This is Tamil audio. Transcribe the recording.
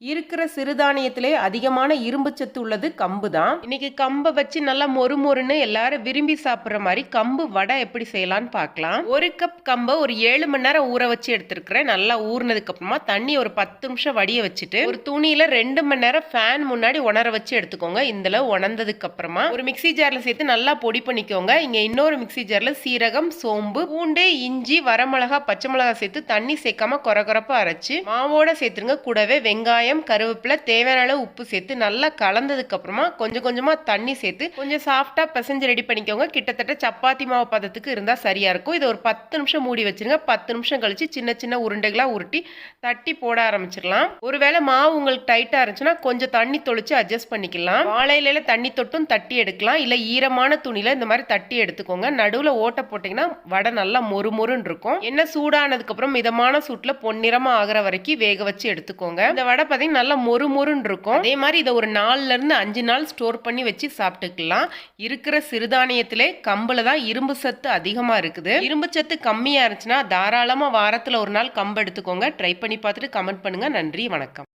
இருக்கிற சிறுதானியத்திலே அதிகமான இரும்பு சத்து உள்ளது கம்பு தான் இன்னைக்கு கம்பை வச்சு நல்லா மொறு மொறுன்னு எல்லாரும் விரும்பி சாப்பிட்ற மாதிரி கம்பு வடை எப்படி செய்யலாம்னு பார்க்கலாம். ஒரு கப் கம்பை ஒரு ஏழு மணி நேரம் ஊற வச்சு எடுத்துருக்கிறேன். நல்லா ஊறினதுக்கு அப்புறமா தண்ணி ஒரு பத்து நிமிஷம் வடிய வச்சுட்டு ஒரு துணியில ரெண்டு மணி நேரம் ஃபேன் முன்னாடி உணர வச்சு எடுத்துக்கோங்க. இந்த உணர்ந்ததுக்கு அப்புறமா ஒரு மிக்ஸி ஜார்ல சேர்த்து நல்லா பொடி பண்ணிக்கோங்க. இங்க இன்னொரு மிக்ஸி ஜார்ல சீரகம் சோம்பு பூண்டு இஞ்சி வரமிளகா பச்சை மிளகா சேர்த்து தண்ணி சேர்க்காம கொர கொரப்பா அரைச்சு மாவோட சேர்த்துருங்க. கூடவே வெங்காயம் கருவேப்பிலை தேவையான அளவு உப்பு சேர்த்து நல்லா கலந்ததுக்கப்புறமா கொஞ்சம் கொஞ்சமாக தண்ணி சேர்த்து கொஞ்சம் சாஃப்டாக பிசைஞ்சு ரெடி பண்ணிக்கோங்க. கிட்டத்தட்ட சப்பாத்தி மாவு பதத்துக்கு இருந்தால் சரியாக இருக்கும். இதை ஒரு பத்து நிமிஷம் மூடி வச்சுருங்க. பத்து நிமிஷம் கழித்து சின்ன சின்ன உருண்டைகளாக உருட்டி தட்டி போட ஆரம்பிச்சிடலாம். ஒருவேளை மாவு உங்களுக்கு டைட்டாக இருந்துச்சுன்னா கொஞ்சம் தண்ணி தொளிச்சு அட்ஜஸ்ட் பண்ணிக்கலாம். வாழையில தண்ணி தொட்டும் தட்டி எடுக்கலாம். இல்லை ஈரமான துணியில் இந்த மாதிரி தட்டி எடுத்துக்கோங்க. நடுவில் ஓட்டை போட்டிங்கன்னா வடை நல்லா மொறு மொறுன்னு இருக்கும் என்ன சூடானதுக்கப்புறம் மிதமான சூட்டில் பொன்னிறமாக ஆகிற வரைக்கும் வேக வச்சு எடுத்துக்கோங்க. இந்த வடை பார்த்தீங்கன்னா நல்லா மொறு மொறுன்னு இருக்கும். அதே மாதிரி இதை ஒரு நாலுலேருந்து அஞ்சு நாள் ஸ்டோர் பண்ணி வச்சு சாப்பிட்டுக்கலாம். இருக்கிற சிறுதானியத்திலே கம்பில் தான் இரும்பு சத்து அதிகமாக இருக்குது. இரும்பு சத்து கம்மியாக இருந்துச்சுன்னா தாராளமாக வாரத்தில் ஒரு நாள் கம்பு எடுத்துக்கோங்க. ட்ரை பண்ணி பார்த்துட்டு கமெண்ட் பண்ணுங்க. நன்றி வணக்கம்.